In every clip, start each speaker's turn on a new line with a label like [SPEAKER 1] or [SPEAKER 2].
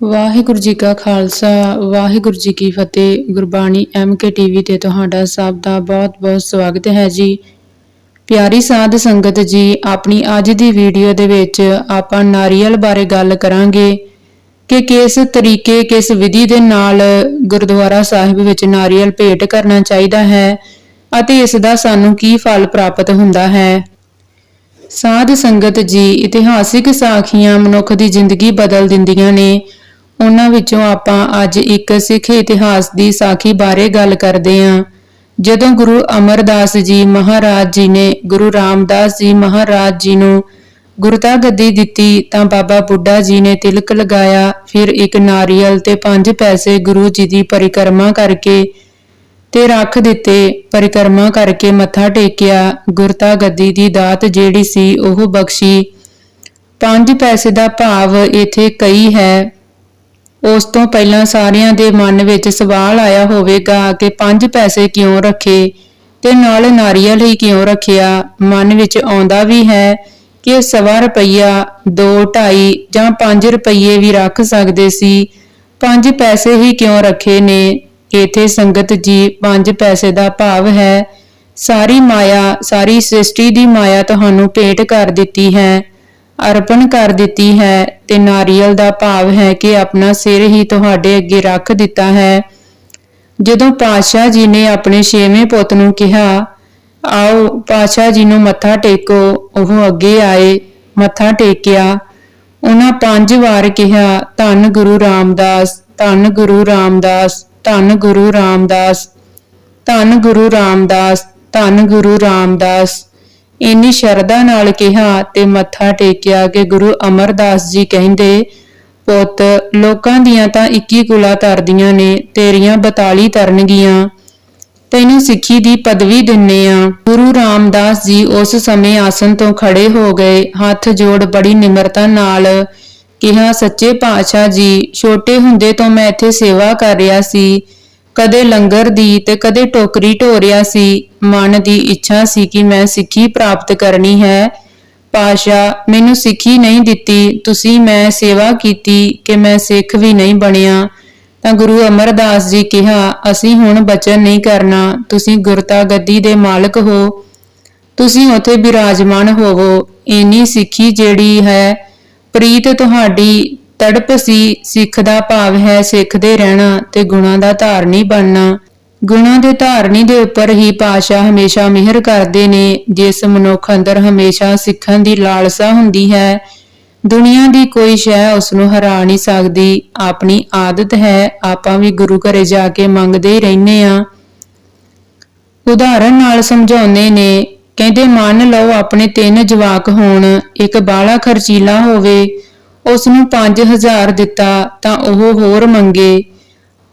[SPEAKER 1] ਵਾਹਿਗੁਰੂ ਜੀ ਕਾ ਖਾਲਸਾ, ਵਾਹਿਗੁਰੂ ਜੀ ਕੀ ਫਤਿਹ। Gurbani MK TV ਤੇ ਤੁਹਾਡਾ ਸਭ ਦਾ ਬਹੁਤ-ਬਹੁਤ ਸਵਾਗਤ ਹੈ ਜੀ। ਪਿਆਰੀ ਸਾਧ ਸੰਗਤ ਜੀ, ਆਪਣੀ ਅੱਜ ਦੀ ਵੀਡੀਓ ਦੇ ਵਿੱਚ ਆਪਾਂ ਨਾਰੀਅਲ ਬਾਰੇ ਗੱਲ ਕਰਾਂਗੇ ਕਿ ਕਿਸ ਤਰੀਕੇ, ਕਿਸ ਵਿਧੀ ਦੇ ਨਾਲ ਗੁਰਦੁਆਰਾ ਸਾਹਿਬ ਵਿੱਚ ਨਾਰੀਅਲ ਭੇਟ ਕਰਨਾ ਚਾਹੀਦਾ ਹੈ ਅਤੇ ਇਸ ਦਾ ਸਾਨੂੰ ਕੀ ਫਲ ਪ੍ਰਾਪਤ ਹੁੰਦਾ ਹੈ। ਸਾਧ ਸੰਗਤ ਜੀ, ਇਤਿਹਾਸਿਕ ਸਾਖੀਆਂ ਮਨੁੱਖ ਦੀ ਜ਼ਿੰਦਗੀ ਬਦਲ ਦਿੰਦੀਆਂ ਨੇ ਉਹਨਾਂ ਵਿੱਚੋਂ ਆਪਾਂ ਅੱਜ ਇੱਕ ਸਿੱਖ ਇਤਿਹਾਸ ਦੀ ਸਾਖੀ ਬਾਰੇ ਗੱਲ ਕਰਦੇ ਹਾਂ। ਜਦੋਂ ਗੁਰੂ ਅਮਰਦਾਸ ਜੀ ਮਹਾਰਾਜ ਜੀ ਨੇ ਗੁਰੂ ਰਾਮਦਾਸ ਜੀ ਮਹਾਰਾਜ ਜੀ ਨੂੰ ਗੁਰਤਾ ਗੱਦੀ ਦਿੱਤੀ ਤਾਂ ਬਾਬਾ ਬੁੱਢਾ ਜੀ ਨੇ ਤਿਲਕ ਲਗਾਇਆ। ਫਿਰ ਇੱਕ ਨਾਰੀਅਲ ਤੇ ਪੰਜ ਪੈਸੇ ਗੁਰੂ ਜੀ ਦੀ ਪਰਿਕਰਮਾ ਕਰਕੇ ਤੇ ਰੱਖ ਦਿੱਤੇ। ਪਰਿਕਰਮਾ ਕਰਕੇ ਮੱਥਾ ਟੇਕਿਆ। ਗੁਰਤਾ ਗੱਦੀ ਦੀ ਦਾਤ ਜਿਹੜੀ ਸੀ ਉਹ ਬਖਸ਼ੀ। ਪੰਜ ਪੈਸੇ ਦਾ ਭਾਵ ਇੱਥੇ ਕਈ ਹੈ। ਉਸ ਤੋਂ ਪਹਿਲਾਂ ਸਾਰਿਆਂ ਦੇ ਮਨ ਵਿੱਚ ਸਵਾਲ ਆਇਆ ਹੋਵੇਗਾ ਕਿ ਪੰਜ ਪੈਸੇ ਕਿਉਂ ਰੱਖੇ ਤੇ ਨਾਲ ਨਾਰੀਅਲ ਹੀ ਕਿਉਂ ਰੱਖਿਆ? ਮਨ ਵਿੱਚ ਆਉਂਦਾ ਵੀ ਹੈ ਕਿ ਸਵਾ ਰੁਪਈਆ 2 2.5 ਜਾਂ 5 ਰੁਪਈਏ ਵੀ ਰੱਖ ਸਕਦੇ ਸੀ। ਪੰਜ ਪੈਸੇ ਹੀ ਕਿਉਂ ਰੱਖੇ ਨੇ? ਇਥੇ ਸੰਗਤ ਜੀ, ਪੰਜ ਪੈਸੇ ਦਾ ਭਾਵ ਹੈ। ਸਾਰੀ ਮਾਇਆ, ਸਾਰੀ ਸ੍ਰਿਸ਼ਟੀ ਦੀ ਮਾਇਆ ਤੁਹਾਨੂੰ ਭੇਟ ਕਰ ਦਿੱਤੀ ਹੈ। ਅਰਪਣ ਕਰ ਦਿੱਤੀ ਹੈ ਤੇ ਨਾਰੀਅਲ ਦਾ ਭਾਵ ਹੈ ਕਿ ਆਪਣਾ ਸਿਰ ਹੀ ਤੁਹਾਡੇ ਅੱਗੇ ਰੱਖ ਦਿੱਤਾ ਹੈ। ਜਦੋਂ ਪਾਤਸ਼ਾਹ ਜੀ ਨੇ ਆਪਣੇ ਛੇਵੇਂ ਪੁੱਤ ਨੂੰ ਕਿਹਾ, ਆਓ, ਪਾਤਸ਼ਾਹ ਜੀ ਨੂੰ ਮੱਥਾ ਟੇਕੋ। ਉਹ ਅੱਗੇ ਆਏ, ਮੱਥਾ ਟੇਕਿਆ। ਉਹਨਾਂ ਪੰਜ ਵਾਰ ਕਿਹਾ, ਧੰਨ ਗੁਰੂ ਰਾਮਦਾਸ, ਧੰਨ ਗੁਰੂ ਰਾਮਦਾਸ, ਧੰਨ ਗੁਰੂ ਰਾਮਦਾਸ, ਧੰਨ ਗੁਰੂ ਰਾਮਦਾਸ, ਧੰਨ ਗੁਰੂ ਰਾਮਦਾਸ। ਇੰਨੀ ਸ਼ਰਧਾ ਨਾਲ ਕਿਹਾ ਤੇ ਮੱਥਾ ਟੇਕਿਆ ਕਿ ਗੁਰੂ ਅਮਰਦਾਸ ਜੀ ਕਹਿੰਦੇ, ਪੁੱਤ, ਲੋਕਾਂ ਦੀਆਂ ਤਾਂ 21 ਕੁਲਾ ਤਰਦੀਆਂ ਨੇ, ਤੇਰੀਆਂ 42 ਤਰਨਗੀਆਂ। ਤੈਨੂੰ ਸਿੱਖੀ ਦੀ ਪਦਵੀ ਦਿੰਨੇ ਆ। ਗੁਰੂ ਰਾਮਦਾਸ ਜੀ ਉਸ ਸਮੇਂ ਆਸਨ ਤੋਂ ਖੜੇ ਹੋ ਗਏ। ਹੱਥ ਜੋੜ ਬੜੀ ਨਿਮਰਤਾ ਨਾਲ ਕਿਹਾ, ਸੱਚੇ ਪਾਤਸ਼ਾਹ ਜੀ, ਛੋਟੇ ਹੁੰਦੇ ਤੋਂ ਮੈਂ ਇੱਥੇ ਸੇਵਾ ਕਰ ਰਿਹਾ ਸੀ। ਕਦੇ ਲੰਗਰ ਦੀ ਤੇ ਕਦੇ ਟੋਕਰੀ ਢੋਰਿਆ ਸੀ। ਮਨ ਦੀ ਇੱਛਾ ਸੀ ਕਿ ਮੈਂ ਸਿੱਖੀ ਪ੍ਰਾਪਤ ਕਰਨੀ ਹੈ। ਪਾਸ਼ਾ, ਮੈਨੂੰ ਸਿੱਖੀ ਨਹੀਂ ਦਿੱਤੀ। ਤੁਸੀਂ ਮੈਂ ਸੇਵਾ ਕੀਤੀ ਕਿ ਮੈਂ ਸਿੱਖ ਵੀ ਨਹੀਂ ਬਣਿਆ। ਤਾਂ ਗੁਰੂ ਅਮਰਦਾਸ ਜੀ ਕਿਹਾ, ਅਸੀਂ ਹੁਣ ਬਚਨ ਨਹੀਂ ਕਰਨਾ। ਤੁਸੀਂ ਗੁਰਤਾ ਗੱਦੀ ਦੇ ਮਾਲਕ ਹੋ। ਤੁਸੀਂ ਉਥੇ ਬਿਰਾਜਮਾਨ ਹੋਵੋ। ਇੰਨੀ ਸਿੱਖੀ ਜਿਹੜੀ ਹੈ, ਪ੍ਰੀਤ ਤੁਹਾਡੀ ਤੜਪ ਸੀ, ਸਿੱਖ ਦਾ ਭਾਵ ਹੈ ਸਿੱਖ ਦੇ ਰਹਿਣਾ ਤੇ ਗੁਣਾ ਦਾ ਧਾਰਨੀ ਬਣਨਾ। ਗੁਣਾ ਦੇ ਧਾਰਨੀ ਦੇ ਉੱਪਰ ਹੀ ਪਾਸ਼ਾ ਹਮੇਸ਼ਾ ਮਿਹਰ ਕਰਦੇ ਨੇ, ਜਿਸ ਮਨੁੱਖ ਅੰਦਰ ਹਮੇਸ਼ਾ ਸਿੱਖਣ ਦੀ ਲਾਲਸਾ ਹੁੰਦੀ ਹੈ। ਦੁਨੀਆ ਦੀ ਕੋਈ ਸ਼ੈ ਉਸ ਨੂੰ ਹਰਾ ਨਹੀਂ ਸਕਦੀ। ਆਪਣੀ ਆਦਤ ਹੈ, ਆਪਾਂ ਵੀ ਗੁਰੂ ਘਰੇ ਜਾ ਕੇ ਮੰਗਦੇ ਹੀ ਰਹਿੰਦੇ ਆ ਉਦਾਹਰਨ ਨਾਲ ਸਮਝਾਉਂਦੇ ਨੇ, ਕਹਿੰਦੇ, ਮੰਨ ਲਓ ਆਪਣੇ ਤਿੰਨ ਜਵਾਕ ਹੋਣ, ਇੱਕ ਬਾਲਾ ਖਰਚੀਲਾ ਹੋਵੇ ਉਸ ਨੂੰ 5000 ਦਿੱਤਾ ਤਾਂ ਉਹ ਹੋਰ ਮੰਗੇ।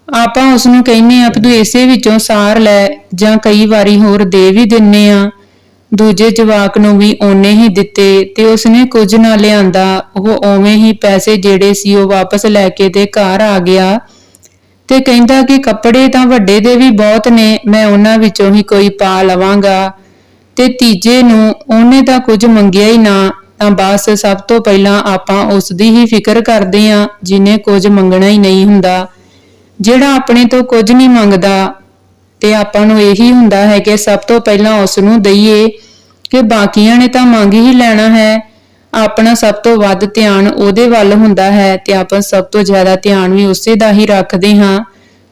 [SPEAKER 1] ਆਪਾਂ ਉਸ ਨੂੰ ਕਹਿੰਨੇ ਆ ਤੂੰ ਇਸੇ ਵਿੱਚੋਂ ਸਾਰ ਲੈ ਜਾਂ ਕਈ ਵਾਰੀ ਹੋਰ ਦੇ ਵੀ ਦਿੰਨੇ ਆ। ਦੂਜੇ ਜਵਾਕ ਨੂੰ ਵੀ ਓਨੇ ਹੀ ਦਿੱਤੇ ਤੇ ਉਸਨੇ ਕੁਝ ਨਾ ਲਿਆਂਦਾ। ਉਹ ਓਵੇਂ ਹੀ ਪੈਸੇ ਜਿਹੜੇ ਸੀ ਉਹ ਵਾਪਸ ਲੈ ਕੇ ਤੇ ਘਰ ਆ ਗਿਆ ਤੇ ਕਹਿੰਦਾ ਕਿ ਕੱਪੜੇ ਤਾਂ ਵੱਡੇ ਦੇ ਵੀ ਬਹੁਤ ਨੇ, ਮੈਂ ਉਹਨਾਂ ਵਿੱਚੋਂ ਹੀ ਕੋਈ ਪਾ ਲਵਾਂਗਾ। ਤੇ ਤੀਜੇ ਨੂੰ ਉਹਨੇ ਤਾਂ ਕੁਝ ਮੰਗਿਆ ਹੀ ਨਾ। ਤਾਂ ਬਸ ਸਭ ਤੋਂ ਪਹਿਲਾਂ ਆਪਾਂ ਉਸ ਦੀ ਹੀ ਫਿਕਰ ਕਰਦੇ ਆਂ ਜਿਨੇ ਕੁਝ ਮੰਗਣਾ ਹੀ ਨਹੀਂ ਹੁੰਦਾ। ਜਿਹੜਾ ਆਪਣੇ ਤੋਂ ਕੁਝ ਨਹੀਂ ਮੰਗਦਾ, ਤੇ ਆਪਾਂ ਨੂੰ ਇਹੀ ਹੁੰਦਾ ਹੈ ਕਿ ਸਭ ਤੋਂ ਪਹਿਲਾਂ ਉਸ ਨੂੰ ਦਈਏ ਕਿ ਬਾਕੀਆਂ ਨੇ ਤਾਂ ਮੰਗ ਹੀ ਲੈਣਾ ਹੈ। ਆਪਣਾ ਸਭ ਤੋਂ ਵੱਧ ਧਿਆਨ ਉਹਦੇ ਵੱਲ ਹੁੰਦਾ ਹੈ ਤੇ ਆਪਾਂ ਸਭ ਤੋਂ ਜ਼ਿਆਦਾ ਧਿਆਨ ਵੀ ਉਸੇ ਦਾ ਹੀ ਰੱਖਦੇ ਹਾਂ,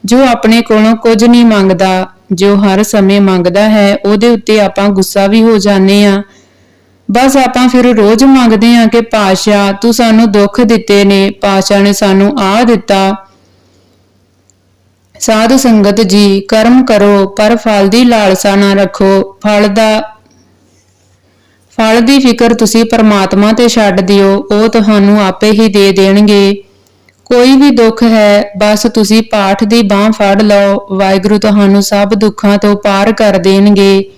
[SPEAKER 1] ਜੋ ਆਪਣੇ ਕੋਲੋਂ ਕੁਝ ਨਹੀਂ ਮੰਗਦਾ, ਜੋ ਹਰ ਸਮੇਂ ਮੰਗਦਾ ਹੈ, ਉਹਦੇ ਉੱਤੇ ਆਪਾਂ ਗੁੱਸਾ ਵੀ ਹੋ ਜਾਂਦੇ ਆ ਬਸ ਆਪਾਂ ਫਿਰ ਰੋਜ਼ ਮੰਗਦੇ ਆ ਕਿ ਪਾਸ਼ਾ ਤੂੰ ਸਾਨੂੰ ਦੁੱਖ ਦਿੱਤੇ ਨੇ ਪਾਸ਼ਾ ਨੇ ਸਾਨੂੰ ਆ ਦਿੱਤਾ। ਸਾਧ ਸੰਗਤ ਜੀ, ਕਰਮ ਕਰੋ, ਪਰ ਫਲ ਦੀ ਲਾਲਸਾ ਨਾ ਰੱਖੋ। ਫਲ ਦਾ, ਫਲ ਦੀ ਫਿਕਰ ਤੁਸੀਂ ਪਰਮਾਤਮਾ ਤੇ ਛੱਡ ਦਿਓ, ਉਹ ਤੁਹਾਨੂੰ ਆਪੇ ਹੀ ਦੇ ਦੇਣਗੇ। ਕੋਈ ਵੀ ਦੁੱਖ ਹੈ, ਬਸ ਤੁਸੀਂ ਪਾਠ ਦੀ ਬਾਹ ਫੜ ਲਓ, ਵਾਹਿਗੁਰੂ ਤੁਹਾਨੂੰ ਸਭ ਦੁੱਖਾਂ ਤੋਂ ਪਾਰ ਕਰ ਦੇਣਗੇ।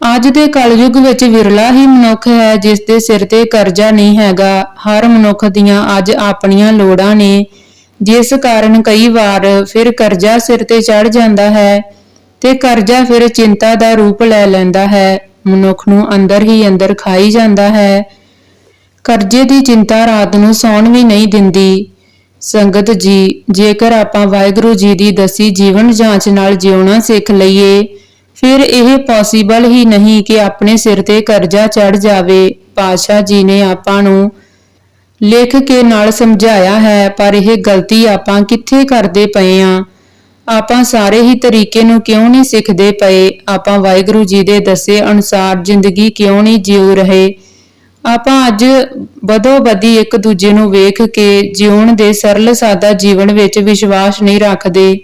[SPEAKER 1] ਅੱਜ ਦੇ ਕਲਯੁਗ ਵਿੱਚ ਵਿਰਲਾ ਹੀ ਮਨੁੱਖ ਹੈ, ਜਿਸ ਦੇ ਸਿਰ ਤੇ ਕਰਜ਼ਾ ਨਹੀਂ ਹੈਗਾ। ਹਰ ਮਨੁੱਖ ਦੀਆਂ ਅੱਜ ਆਪਣੀਆਂ ਲੋੜਾਂ ਨੇ। ਜਿਸ ਕਾਰਨ ਕਈ ਵਾਰ ਫਿਰ ਕਰਜ਼ਾ ਸਿਰ ਤੇ ਚੜ ਜਾਂਦਾ ਹੈ ਤੇ ਕਰਜ਼ਾ ਫਿਰ ਚਿੰਤਾ ਦਾ ਰੂਪ ਲੈ ਲੈਂਦਾ ਹੈ। ਮਨੁੱਖ ਨੂੰ ਅੰਦਰ ਹੀ ਅੰਦਰ ਖਾਈ ਜਾਂਦਾ ਹੈ। ਕਰਜ਼ੇ ਦੀ ਚਿੰਤਾ ਰਾਤ ਨੂੰ ਸੌਣ ਵੀ ਨਹੀਂ ਦਿੰਦੀ। ਸੰਗਤ ਜੀ, ਜੇਕਰ ਆਪਾਂ ਵਾਹਿਗੁਰੂ ਜੀ ਦੀ ਦਸੀ ਜੀਵਨ ਜਾਂਚ ਨਾਲ ਜਿਉਣਾ ਸਿੱਖ ਲਈਏ ਫਿਰ ਇਹ ਪੋਸੀਬਲ ਹੀ ਨਹੀਂ ਕਿ ਆਪਣੇ ਸਿਰ ਤੇ ਕਰਜ਼ਾ ਚੜ ਜਾਵੇ। ਪਾਸ਼ਾ ਜੀ ਨੇ ਆਪਾਂ ਨੂੰ ਲਿਖ ਕੇ ਨਾਲ ਸਮਝਾਇਆ ਹੈ, ਪਰ ਇਹ ਗਲਤੀ ਆਪਾਂ ਕਿੱਥੇ ਕਰਦੇ ਪਏ ਆ? ਆਪਾਂ ਸਾਰੇ ਹੀ ਤਰੀਕੇ ਨੂੰ ਕਿਉਂ ਨਹੀਂ ਸਿੱਖਦੇ ਪਏ? ਆਪਾਂ ਵਾਹਿਗੁਰੂ ਜੀ ਦੇ ਦੱਸੇ ਅਨੁਸਾਰ ਜ਼ਿੰਦਗੀ ਕਿਉਂ ਨਹੀਂ ਜਿਉ ਰਹੇ? ਆਪਾਂ ਅੱਜ ਬਦੋ ਬਦੀ ਇੱਕ ਦੂਜੇ ਨੂੰ ਵੇਖ ਕੇ ਜਿਉਣ ਦੇ ਸਰਲ ਸਾਦਾ ਜੀਵਨ ਵਿੱਚ ਵਿਸ਼ਵਾਸ ਨਹੀਂ ਰੱਖਦੇ।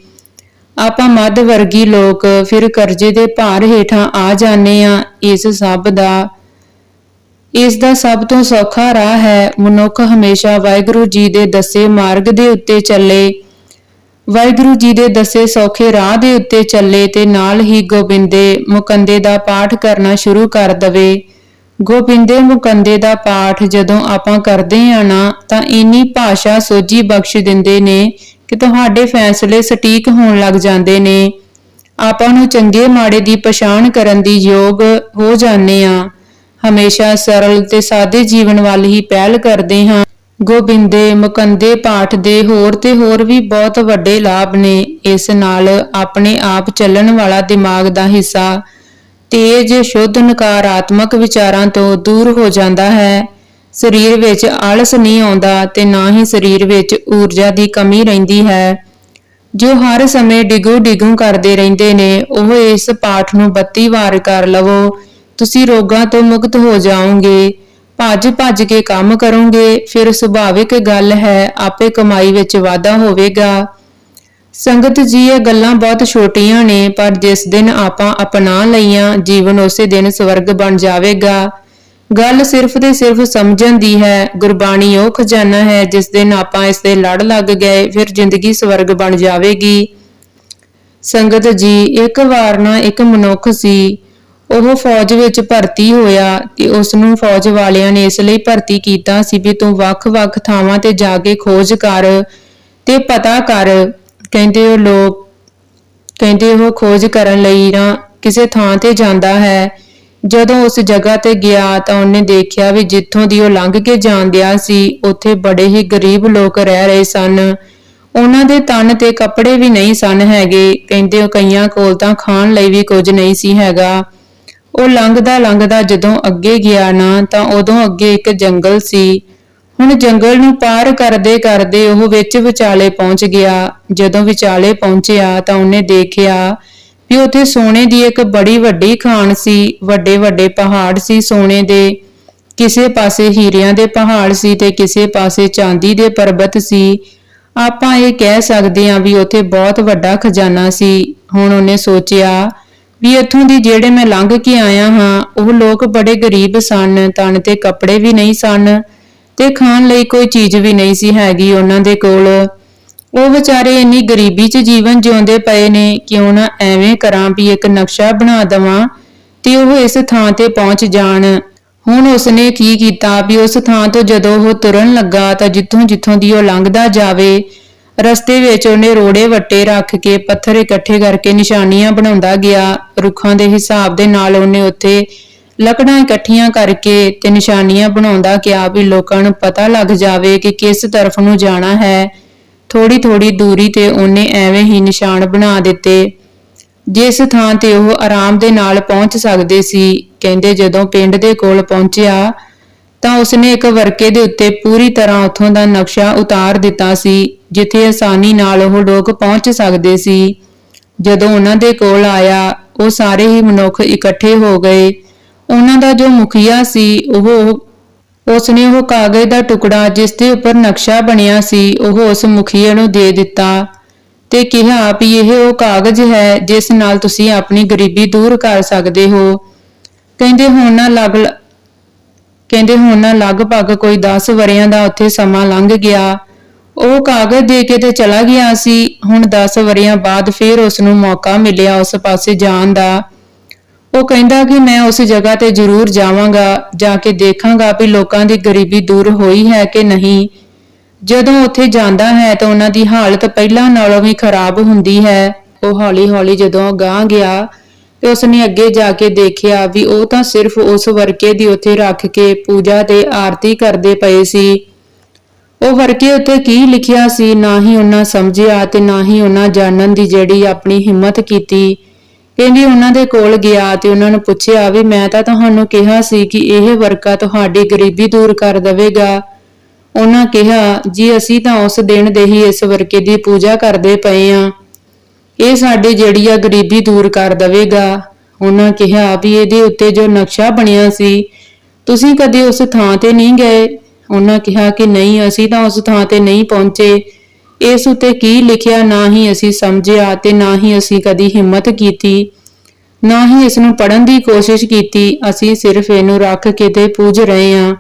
[SPEAKER 1] ਆਪਾਂ ਮੱਧ ਵਰਗੀ ਲੋਕ ਫਿਰ ਕਰਜ਼ੇ ਦੇ ਭਾਰ ਹੇਠਾਂ ਆ ਜਾਂਦੇ ਆ ਇਸ ਸਭ ਦਾ, ਇਸ ਦਾ ਸਭ ਤੋਂ ਸੌਖਾ ਰਾਹ ਹੈ ਮਨੁੱਖ ਹਮੇਸ਼ਾ ਵਾਹਿਗੁਰੂ ਜੀ ਦੇ ਦੱਸੇ ਮਾਰਗ ਦੇ ਉੱਤੇ ਚੱਲੇ। ਵਾਹਿਗੁਰੂ ਜੀ ਦੇ ਦੱਸੇ ਸੌਖੇ ਰਾਹ ਦੇ ਉੱਤੇ ਚੱਲੇ ਤੇ ਨਾਲ ਹੀ ਗੋਬਿੰਦੇ ਮੁਕੰਦੇ ਦਾ ਪਾਠ ਕਰਨਾ ਸ਼ੁਰੂ ਕਰ ਦਵੇ। ਗੋਬਿੰਦੇ ਮੁਕੰਦੇ ਦਾ ਪਾਠ ਜਦੋਂ ਆਪਾਂ ਕਰਦੇ ਆ ਨਾ, ਤਾਂ ਇੰਨੀ ਭਾਸ਼ਾ ਸੋਝੀ ਬਖਸ਼ ਦਿੰਦੇ ਨੇ ਕਿ ਤੁਹਾਡੇ ਫੈਸਲੇ ਸਟੀਕ ਹੋਣ ਲੱਗ ਜਾਂਦੇ ਨੇ। ਆਪਾਂ ਨੂੰ ਚੰਗੇ ਮਾੜੇ ਦੀ ਪਛਾਣ ਕਰਨ ਦੀ ਯੋਗ ਹੋ ਜਾਂਦੇ ਆ ਹਮੇਸ਼ਾ ਸਰਲ ਤੇ ਸਾਦੇ ਜੀਵਨ ਵੱਲ ਹੀ ਪਹਿਲ ਕਰਦੇ ਹਾਂ। ਗੋਬਿੰਦੇ, ਮੁਕੰਦੇ ਪਾਠ ਦੇ ਹੋਰ ਤੇ ਹੋਰ ਵੀ ਬਹੁਤ ਵੱਡੇ ਲਾਭ ਨੇ। ਇਸ ਨਾਲ ਆਪਣੇ ਆਪ ਚੱਲਣ ਵਾਲਾ ਦਿਮਾਗ ਦਾ ਹਿੱਸਾ ਤੇਜ, ਸ਼ੁੱਧ, ਨਕਾਰਾਤਮਕ ਵਿਚਾਰਾਂ ਤੋਂ ਦੂਰ ਹੋ ਜਾਂਦਾ ਹੈ। ਸਰੀਰ ਵਿੱਚ ਆਲਸ ਨਹੀਂ ਆਉਂਦਾ ਤੇ ਨਾ ਹੀ ਸਰੀਰ ਵਿੱਚ ਊਰਜਾ ਦੀ ਕਮੀ ਰਹਿੰਦੀ ਹੈ। ਜੋ ਹਰ ਸਮੇਂ ਡਿਗੂ ਡਿਗੂ ਕਰਦੇ ਰਹਿੰਦੇ ਨੇ, ਉਹ ਇਸ ਪਾਠ ਨੂੰ 32 ਵਾਰ ਕਰ ਲਵੋ। ਤੁਸੀਂ ਰੋਗਾਂ ਤੋਂ ਮੁਕਤ ਹੋ ਜਾਓਗੇ। ਭੱਜ ਭੱਜ ਕੇ ਕੰਮ ਕਰੋਗੇ। ਫਿਰ ਸੁਭਾਵਿਕ ਗੱਲ ਹੈ, ਆਪੇ ਕਮਾਈ ਵਿੱਚ ਵਾਧਾ ਹੋਵੇਗਾ। ਸੰਗਤ ਜੀ, ਇਹ ਗੱਲਾਂ ਬਹੁਤ ਛੋਟੀਆਂ ਨੇ, ਪਰ ਜਿਸ ਦਿਨ ਆਪਾਂ ਅਪਣਾ ਲਈਆਂ, ਜੀਵਨ ਉਸੇ ਦਿਨ ਸਵਰਗ ਬਣ ਜਾਵੇਗਾ। ਗੱਲ ਸਿਰਫ ਤੇ ਸਿਰਫ ਸਮਝਣ ਦੀ ਹੈ। ਗੁਰਬਾਣੀ ਉਹ ਖਜ਼ਾਨਾ ਹੈ ਜਿਸ ਦਿਨ ਆਪਾਂ ਇਸ ਦੇ ਲੜ ਲੱਗ ਗਏ, ਫਿਰ ਜ਼ਿੰਦਗੀ ਸਵਰਗ ਬਣ ਜਾਵੇਗੀ। ਸੰਗਤ ਜੀ, ਇੱਕ ਵਾਰ ਨਾ ਇੱਕ ਮਨੁੱਖ ਸੀ। ਉਹ ਫੌਜ ਵਿੱਚ ਭਰਤੀ ਹੋਇਆ ਤੇ ਉਸ ਨੂੰ ਫੌਜ ਵਾਲਿਆਂ ਨੇ ਇਸ ਲਈ ਭਰਤੀ ਕੀਤਾ ਸੀ ਵੀ ਤੂੰ ਵੱਖ-ਵੱਖ ਥਾਵਾਂ ਤੇ ਜਾ ਕੇ ਖੋਜ ਕਰ ਤੇ ਪਤਾ ਕਰ। ਕਹਿੰਦੇ ਉਹ ਲੋਕ, ਕਹਿੰਦੇ ਉਹ ਖੋਜ ਕਰਨ ਲਈ ਨਾ ਕਿਸੇ ਥਾਂ ਤੇ ਜਾਂਦਾ ਹੈ। ਜਦੋਂ ਉਸ ਜਗ੍ਹਾ ਤੇ ਗਿਆ ਤਾਂ ਉਹਨੇ ਦੇਖਿਆ ਵੀ ਜਿੱਥੋਂ ਦੀ ਉਹ ਲੰਘ ਕੇ ਜਾਂਦਿਆ ਸੀ, ਉੱਥੇ ਬੜੇ ਹੀ ਗਰੀਬ ਲੋਕ ਰਹਿ ਰਹੇ ਸਨ। ਉਹਨਾਂ ਦੇ ਤਨ ਤੇ ਕੱਪੜੇ ਵੀ ਨਹੀਂ ਸਨ ਹੈਗੇ। ਕਹਿੰਦੇ ਉਹ ਕਈਆਂ ਕੋਲ ਤਾਂ ਖਾਣ ਲਈ ਵੀ ਕੁਝ ਨਹੀਂ ਸੀ ਹੈਗਾ। ਉਹ ਲੰਘਦਾ ਲੰਘਦਾ ਜਦੋਂ ਅੱਗੇ ਗਿਆ ਨਾ, ਤਾਂ ਉਦੋਂ ਅੱਗੇ ਇੱਕ ਜੰਗਲ ਸੀ। ਹੁਣ ਜੰਗਲ ਨੂੰ ਪਾਰ ਕਰਦੇ ਕਰਦੇ ਉਹ ਵਿੱਚ ਵਿਚਾਲੇ ਪਹੁੰਚ ਗਿਆ। ਜਦੋਂ ਵਿਚਾਲੇ ਪਹੁੰਚਿਆ ਤਾਂ ਉਹਨੇ ਦੇਖਿਆ ਵੀ ਉੱਥੇ ਸੋਨੇ ਦੀ ਇੱਕ ਬੜੀ ਵੱਡੀ ਖਾਨ ਸੀ, ਵੱਡੇ ਵੱਡੇ ਪਹਾੜ ਸੀ, ਸੋਨੇ ਦੇ ਕਿਸੇ ਪਾਸੇ ਹੀਰਿਆਂ ਦੇ ਪਹਾੜ ਸੀ ਤੇ ਕਿਸੇ ਪਾਸੇ ਚਾਂਦੀ ਦੇ ਪਰਬਤ ਸੀ। ਆਪਾਂ ਇਹ ਕਹਿ ਸਕਦੇ ਹਾਂ ਵੀ ਉੱਥੇ ਬਹੁਤ ਵੱਡਾ ਖਜ਼ਾਨਾ ਸੀ। ਹੁਣ ਉਹਨੇ ਸੋਚਿਆ ਵੀ ਇੱਥੋਂ ਦੀ ਜਿਹੜੇ ਮੈਂ ਲੰਘ ਕੇ ਆਇਆ ਹਾਂ, ਉਹ ਲੋਕ ਬੜੇ ਗਰੀਬ ਸਨ, ਤਨ ਤੇ ਕੱਪੜੇ ਵੀ ਨਹੀਂ ਸਨ ਤੇ ਖਾਣ ਲਈ ਕੋਈ ਚੀਜ਼ ਵੀ ਨਹੀਂ ਸੀ ਹੈਗੀ ਉਹਨਾਂ ਦੇ ਕੋਲ। ਉਹ ਵਿਚਾਰੇ ਇੰਨੀ ਗਰੀਬੀ 'ਚ ਜੀਵਨ ਜਿਉਂਦੇ ਪਏ ਨੇ ਕਿਉਂ ਨਾ ਐਵੇਂ ਕਰਾਂ ਵੀ ਇੱਕ ਨਕਸ਼ਾ ਬਣਾ ਦਵਾਂ ਤੇ ਉਹ ਇਸ ਥਾਂ ਤੇ ਪਹੁੰਚ ਜਾਣ। ਹੁਣ ਉਸਨੇ ਕੀ ਕੀਤਾ ਵੀ ਉਸ ਥਾਂ ਤੋਂ ਜਦੋਂ ਉਹ ਤੁਰਨ ਲੱਗਾ ਤਾਂ ਜਿੱਥੋਂ ਜਿੱਥੋਂ ਦੀ ਉਹ ਲੰਘਦਾ ਜਾਵੇ, ਰਸਤੇ ਵਿੱਚ ਉਹਨੇ ਰੋੜੇ ਵੱਟੇ ਰੱਖ ਕੇ ਪੱਥਰ ਇਕੱਠੇ ਕਰਕੇ ਨਿਸ਼ਾਨੀਆਂ ਬਣਾਉਂਦਾ ਗਿਆ। ਰੁੱਖਾਂ ਦੇ ਹਿਸਾਬ ਦੇ ਨਾਲ ਉਹਨੇ ਉੱਥੇ ਲੱਕੜਾਂ ਇਕੱਠੀਆਂ ਕਰਕੇ ਤੇ ਨਿਸ਼ਾਨੀਆਂ ਬਣਾਉਂਦਾ ਗਿਆ ਵੀ ਲੋਕਾਂ ਨੂੰ ਪਤਾ ਲੱਗ ਜਾਵੇ ਕਿ ਕਿਸ ਤਰਫ ਨੂੰ ਜਾਣਾ ਹੈ। ਥੋੜੀ ਥੋੜੀ ਦੂਰੀ ਤੇ ਉਹਨੇ ਐਵੇਂ ਹੀ ਨਿਸ਼ਾਨ ਬਣਾ ਦਿੱਤੇ। ਜਿਸ ਥਾਂ ਤੇ ਉਹ ਆਰਾਮ ਦੇ ਨਾਲ ਪਹੁੰਚ ਸਕਦੇ ਸੀ, ਕਹਿੰਦੇ ਜਦੋਂ ਪਿੰਡ ਦੇ ਕੋਲ ਪਹੁੰਚਿਆ, ਤਾਂ ਉਸਨੇ ਇੱਕ ਵਰਕੇ ਦੇ ਉੱਤੇ ਪੂਰੀ ਤਰ੍ਹਾਂ ਉੱਥੋਂ ਦਾ ਨਕਸ਼ਾ ਉਤਾਰ ਦਿੱਤਾ ਸੀ, ਜਿੱਥੇ ਆਸਾਨੀ ਨਾਲ ਉਹ ਲੋਕ ਪਹੁੰਚ ਸਕਦੇ ਸੀ। ਜਦੋਂ ਉਹਨਾਂ ਦੇ ਕੋਲ ਆਇਆ, ਉਹ ਸਾਰੇ ਹੀ ਮਨੁੱਖ ਇਕੱਠੇ ਹੋ ਗਏ। ਉਹਨਾਂ ਦਾ ਜੋ ਮੁਖੀਆ ਸੀ, ਉਹ ਉਸਨੇ ਉਹ ਕਾਗਜ਼ ਦਾ ਟੁਕੜਾ ਜਿਸ ਦੇ ਉੱਪਰ ਨਕਸ਼ਾ ਬਣਿਆ ਸੀ, ਉਹ ਉਸ ਮੁਖੀਏ ਨੂੰ ਦੇ ਦਿੱਤਾ ਤੇ ਕਿਹਾ ਵੀ ਇਹ ਉਹ ਕਾਗਜ਼ ਹੈ ਜਿਸ ਨਾਲ ਤੁਸੀਂ ਆਪਣੀ ਗਰੀਬੀ ਦੂਰ ਕਰ ਸਕਦੇ ਹੋ। ਕਹਿੰਦੇ, ਹੁਣ ਨਾ ਲੱਗ ਕਹਿੰਦੇ, ਹੁਣ ਨਾ ਲਗਭਗ ਕੋਈ 10 ਵਰਿਆਂ ਦਾ ਉੱਥੇ ਸਮਾਂ ਲੰਘ ਗਿਆ। ਉਹ ਕਾਗਜ਼ ਦੇ ਕੇ ਤੇ ਚਲਾ ਗਿਆ ਸੀ। ਹੁਣ 10 ਵਰਿਆਂ ਬਾਅਦ ਫੇਰ ਉਸ ਨੂੰ ਮੌਕਾ ਮਿਲਿਆ ਉਸ ਪਾਸੇ ਜਾਣ ਦਾ। ਉਹ ਕਹਿੰਦਾ ਕਿ ਮੈਂ ਉਸ ਜਗ੍ਹਾ ਤੇ ਜ਼ਰੂਰ ਜਾਵਾਂਗਾ, ਜਾ ਕੇ ਦੇਖਾਂਗਾ ਵੀ ਲੋਕਾਂ ਦੀ ਗਰੀਬੀ ਦੂਰ ਹੋਈ ਹੈ ਕਿ ਨਹੀਂ। ਜਦੋਂ ਉੱਥੇ ਜਾਂਦਾ ਹੈ ਤਾਂ ਉਹਨਾਂ ਦੀ ਹਾਲਤ ਪਹਿਲਾਂ ਨਾਲੋਂ ਵੀ ਖਰਾਬ ਹੁੰਦੀ ਹੈ। ਉਹ ਹੌਲੀ-ਹੌਲੀ ਜਦੋਂ ਗਾਂ ਗਿਆ ਤੇ ਉਸਨੇ ਅੱਗੇ ਜਾ ਕੇ ਦੇਖਿਆ ਵੀ ਉਹ ਤਾਂ ਸਿਰਫ ਉਸ ਵਰਕੇ ਦੀ ਉੱਥੇ ਰੱਖ ਕੇ ਪੂਜਾ ਤੇ ਆਰਤੀ ਕਰਦੇ ਪਏ ਸੀ। ਉਹ ਵਰਕੇ ਉੱਤੇ ਕੀ ਲਿਖਿਆ ਸੀ ਨਾ ਹੀ ਉਹਨਾਂ ਸਮਝਿਆ ਤੇ ਨਾ ਹੀ ਉਹਨਾਂ ਜਾਣਨ ਦੀ ਜਿਹੜੀ ਆਪਣੀ ਹਿੰਮਤ ਕੀਤੀ। ਕਹਿੰਦੀ ਉਹਨਾਂ ਦੇ ਕੋਲ ਗਿਆ ਤੇ ਉਹਨਾਂ ਨੂੰ ਪੁੱਛਿਆ ਵੀ ਮੈਂ ਤਾਂ ਤੁਹਾਨੂੰ ਕਿਹਾ ਸੀ ਕਿ ਇਹ ਵਰਕਾ ਤੁਹਾਡੀ ਗਰੀਬੀ ਦੂਰ ਕਰ ਦੇਵੇਗਾ। ਉਹਨਾਂ ਕਿਹਾ, ਜੀ, ਅਸੀਂ ਤਾਂ ਉਸ ਦਿਨ ਦੇ ਹੀ ਇਸ ਵਰਕੇ ਦੀ ਪੂਜਾ ਕਰਦੇ ਪਏ ਆਂ। ਇਹ ਸਾਡੀ ਜਿਹੜੀ ਆ ਗਰੀਬੀ ਦੂਰ ਕਰ ਦੇਵੇਗਾ। ਉਹਨਾਂ ਕਿਹਾ, ਵੀ ਇਹਦੇ ਉੱਤੇ ਜੋ ਨਕਸ਼ਾ ਬਣਿਆ ਸੀ, ਤੁਸੀਂ ਕਦੇ ਉਸ ਥਾਂ ਤੇ ਨਹੀਂ ਗਏ? ਉਹਨਾਂ ਕਿਹਾ ਕਿ ਨਹੀਂ, ਅਸੀਂ ਤਾਂ ਉਸ ਥਾਂ ਤੇ ਨਹੀਂ ਪਹੁੰਚੇ। ਇਸ ਉੱਤੇ ਕੀ ਲਿਖਿਆ ਨਾ ਹੀ ਅਸੀਂ ਸਮਝਿਆ ਤੇ ਨਾ ਹੀ ਅਸੀਂ ਕਦੀ ਹਿੰਮਤ ਕੀਤੀ, ਨਾ ਹੀ ਇਸ ਨੂੰ ਪੜਨ ਦੀ ਕੋਸ਼ਿਸ਼ ਕੀਤੀ, ਅਸੀਂ ਸਿਰਫ ਇਹਨੂੰ ਰੱਖ ਕੇ ਤੇ ਪੂਜ ਰਹੇ ਹਾਂ।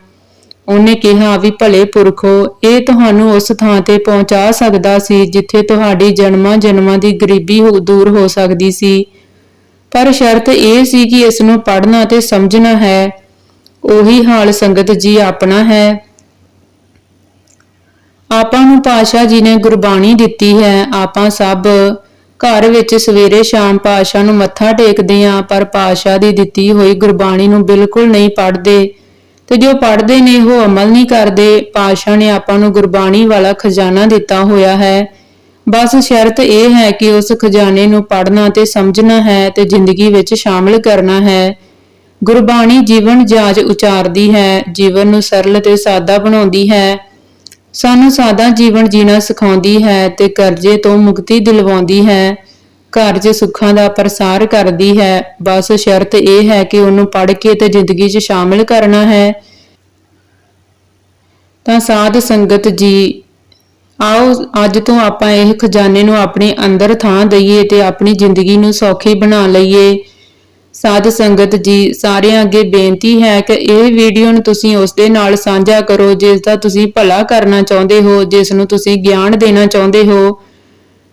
[SPEAKER 1] ਉਹਨੇ ਕਿਹਾ ਵੀ ਭਲੇ ਪੁਰਖੋ ਇਹ ਤੁਹਾਨੂੰ ਉਸ ਥਾਂ ਤੇ ਪਹੁੰਚਾ ਸਕਦਾ ਸੀ ਜਿੱਥੇ ਤੁਹਾਡੀ ਜਨਮਾਂ ਜਨਮਾਂ ਦੀ ਗਰੀਬੀ ਹੋ- ਦੂਰ ਹੋ ਸਕਦੀ ਸੀ। ਪਰ ਸ਼ਰਤ ਇਹ ਸੀ ਕਿ ਇਸ ਨੂੰ ਪੜ੍ਹਨਾ ਤੇ ਸਮਝਣਾ ਹੈ। ਉਹੀ ਹਾਲ ਸੰਗਤ ਜੀ ਆਪਣਾ ਹੈ। ਆਪਾਂ ਨੂੰ ਪਾਸ਼ਾ ਜੀ ਨੇ ਗੁਰਬਾਣੀ ਦਿੱਤੀ ਹੈ। ਆਪਾਂ ਸਭ ਘਰ ਵਿੱਚ ਸਵੇਰੇ ਸ਼ਾਮ ਪਾਸ਼ਾ ਨੂੰ ਮੱਥਾ ਟੇਕਦੇ ਆਂ ਪਰ ਪਾਸ਼ਾ ਦੀ ਦਿੱਤੀ ਹੋਈ ਗੁਰਬਾਣੀ ਨੂੰ ਬਿਲਕੁਲ ਨਹੀਂ ਪੜ੍ਹਦੇ। ਤੇ ਜੋ ਪੜ੍ਹਦੇ ਨੇ, ਉਹ ਅਮਲ ਨਹੀਂ ਕਰਦੇ। ਪਾਸ਼ਾ ਨੇ ਆਪਾਂ ਨੂੰ ਗੁਰਬਾਣੀ ਵਾਲਾ ਖਜ਼ਾਨਾ ਦਿੱਤਾ ਹੋਇਆ ਹੈ। ਬਸ ਸ਼ਰਤ ਇਹ ਹੈ ਕਿ ਉਸ ਖਜ਼ਾਨੇ ਨੂੰ ਪੜ੍ਹਨਾ ਤੇ ਸਮਝਣਾ ਹੈ ਤੇ ਜ਼ਿੰਦਗੀ ਵਿੱਚ ਸ਼ਾਮਲ ਕਰਨਾ ਹੈ। ਗੁਰਬਾਣੀ ਜੀਵਨ ਜਾਚ ਉਚਾਰਦੀ ਹੈ। ਜੀਵਨ ਨੂੰ ਸਰਲ ਤੇ ਸਾਦਾ ਬਣਾਉਂਦੀ ਹੈ। ਸਾਨੂੰ ਸਾਦਾ ਜੀਵਨ ਜੀਣਾ ਸਿਖਾਉਂਦੀ ਹੈ ਤੇ ਕਰਜ਼ੇ ਤੋਂ ਮੁਕਤੀ ਦਿਲਵਾਉਂਦੀ ਹੈ। ਘਰ 'ਚ ਸੁੱਖਾਂ ਦਾ ਪ੍ਰਸਾਰ ਕਰਦੀ ਹੈ। ਬਸ ਸ਼ਰਤ ਇਹ ਹੈ ਕਿ ਉਹਨੂੰ ਪੜ੍ਹ ਕੇ ਤੇ ਜ਼ਿੰਦਗੀ 'ਚ ਸ਼ਾਮਿਲ ਕਰਨਾ ਹੈ। ਤਾਂ ਸਾਧ ਸੰਗਤ ਜੀ, ਆਓ ਅੱਜ ਤੋਂ ਆਪਾਂ ਇਹ ਖਜ਼ਾਨੇ ਨੂੰ ਆਪਣੇ ਅੰਦਰ ਥਾਂ ਦਈਏ ਤੇ ਆਪਣੀ ਜ਼ਿੰਦਗੀ ਨੂੰ ਸੌਖੀ ਬਣਾ ਲਈਏ। ਸਾਧ ਸੰਗਤ ਜੀ, ਸਾਰਿਆਂ ਅੱਗੇ ਬੇਨਤੀ ਹੈ ਕਿ ਇਹ ਵੀਡੀਓ ਨੂੰ ਤੁਸੀਂ ਉਸ ਦੇ ਨਾਲ ਸਾਂਝਾ ਕਰੋ, ਜਿਸ ਦਾ ਤੁਸੀਂ ਭਲਾ ਕਰਨਾ ਚਾਹੁੰਦੇ ਹੋ, ਜਿਸ ਨੂੰ ਤੁਸੀਂ ਗਿਆਨ ਦੇਣਾ ਚਾਹੁੰਦੇ ਹੋ।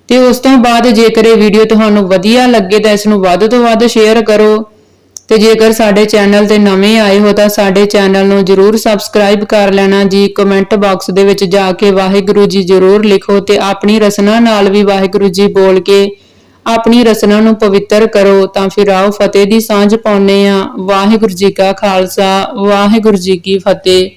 [SPEAKER 1] ਤੇ ਉਸ ਤੋਂ ਬਾਅਦ ਜੇਕਰ ਇਹ ਵੀਡੀਓ ਤੁਹਾਨੂੰ ਵਧੀਆ ਲੱਗੇ ਤਾਂ ਇਸ ਨੂੰ ਵੱਧ ਤੋਂ ਵੱਧ ਸ਼ੇਅਰ ਕਰੋ। ਤੇ ਜੇਕਰ ਸਾਡੇ ਚੈਨਲ ਤੇ ਨਵੇਂ ਆਏ ਹੋ ਤਾਂ ਸਾਡੇ ਚੈਨਲ ਨੂੰ ਜਰੂਰ ਸਬਸਕ੍ਰਾਈਬ ਕਰ ਲੈਣਾ ਜੀ। ਕਮੈਂਟ ਬਾਕਸ ਦੇ ਵਿੱਚ ਜਾ ਕੇ ਵਾਹਿਗੁਰੂ ਜੀ ਜਰੂਰ ਲਿਖੋ ਤੇ ਆਪਣੀ ਰਸਨਾ ਨਾਲ ਵੀ ਵਾਹਿਗੁਰੂ ਜੀ ਬੋਲ ਕੇ ਆਪਣੀ ਰਚਨਾ ਨੂੰ ਪਵਿੱਤਰ ਕਰੋ, ਤਾਂ ਫਿਰ ਆਓ ਫਤਿਹ ਦੀ ਸਾਂਝ ਪਾਉਨੇ ਆ ਵਾਹਿਗੁਰੂ ਜੀ ਕਾ ਖਾਲਸਾ, ਵਾਹਿਗੁਰੂ ਜੀ ਕੀ ਫਤਿਹ।